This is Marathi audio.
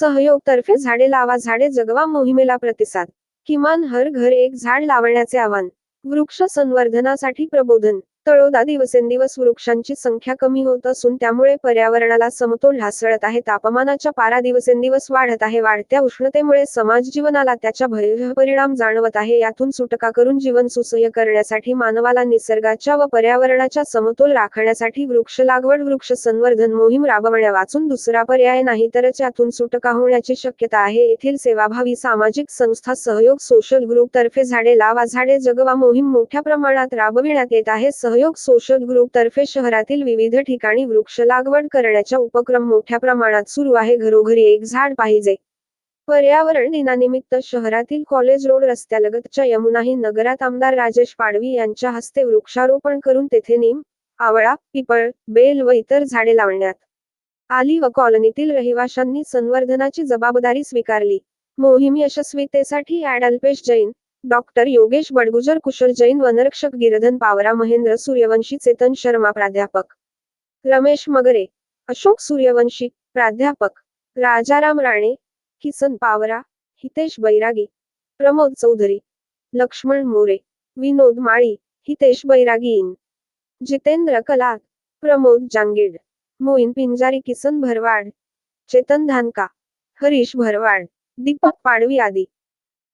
सहयोग तर्फे झाडे लावा झाडे जगवा मोहिमेला प्रतिसाद. किमान हर घर एक झाड लावण्याचे आवाहन. वृक्ष संवर्धनासाठी प्रबोधन. तळोदा दिवसेंदिवस वृक्षांची संख्या कमी होत असून त्यामुळे पर्यावरणाला समतोल ढासळत आहे. तापमानाच्या पारा दिवसेंदिवस वाढत आहे. वाढत्या उष्णतेमुळे समाज जीवनाला त्याच्या भयावह परिणाम जाणवत आहे. यातून सुटका करून जीवन सुसह्य करण्यासाठी मानवाला निसर्गाच्या व पर्यावरणाच्या समतोल राखण्यासाठी वृक्ष लागवड वृक्ष संवर्धन मोहीम राबवण्या वाचून दुसरा पर्याय नाही तरच यातून सुटका होण्याची शक्यता आहे. येथील सेवाभावी सामाजिक संस्था सहयोग सोशल ग्रुप तर्फे झाडे लावा झाडे जगवा मोहीम मोठ्या प्रमाणात राबविण्यात येत आहे. सहयोग सोशल ग्रुप तर्फे शहरातील विविध ठिकाणी वृक्ष लागवड करण्याचा उपक्रम मोठ्या प्रमाणात सुरू आहे. घरोघरी एक झाड पाहिजे. पर्यावरण दिनानिमित्त शहरातील कॉलेज रोड रस्त्यालगतच्या यमुनाही नगरात आमदार राजेश पाडवी यांच्या हस्ते वृक्षारोपण करून तेथे नीम आवळा पिपळ बेल व इतर झाडे लावण्यात आली व कॉलनीतील रहिवाशांनी संवर्धनाची जबाबदारी स्वीकारली. मोहीम यशस्वीतेसाठी ॲड अल्पेश जैन डॉक्टर योगेश बडगुजर कुशल जैन वनरक्षक गिरधन पावरा महेंद्र सूर्यवंशी चेतन शर्मा प्राध्यापक. रमेश मगरे अशोक सूर्यवंशी प्राध्यापक. राजाराम राणे किसन पावरा हितेश बैरागी प्रमोद चौधरी. लक्ष्मण मोरे विनोद माळी हितेश बैरागी इन. जितेंद्र कलात प्रमोद जांगीड. मोईन पिंजारी किसन भरवाड. चेतन धानका हरीश भरवाड. दीपक पाडवी आदी.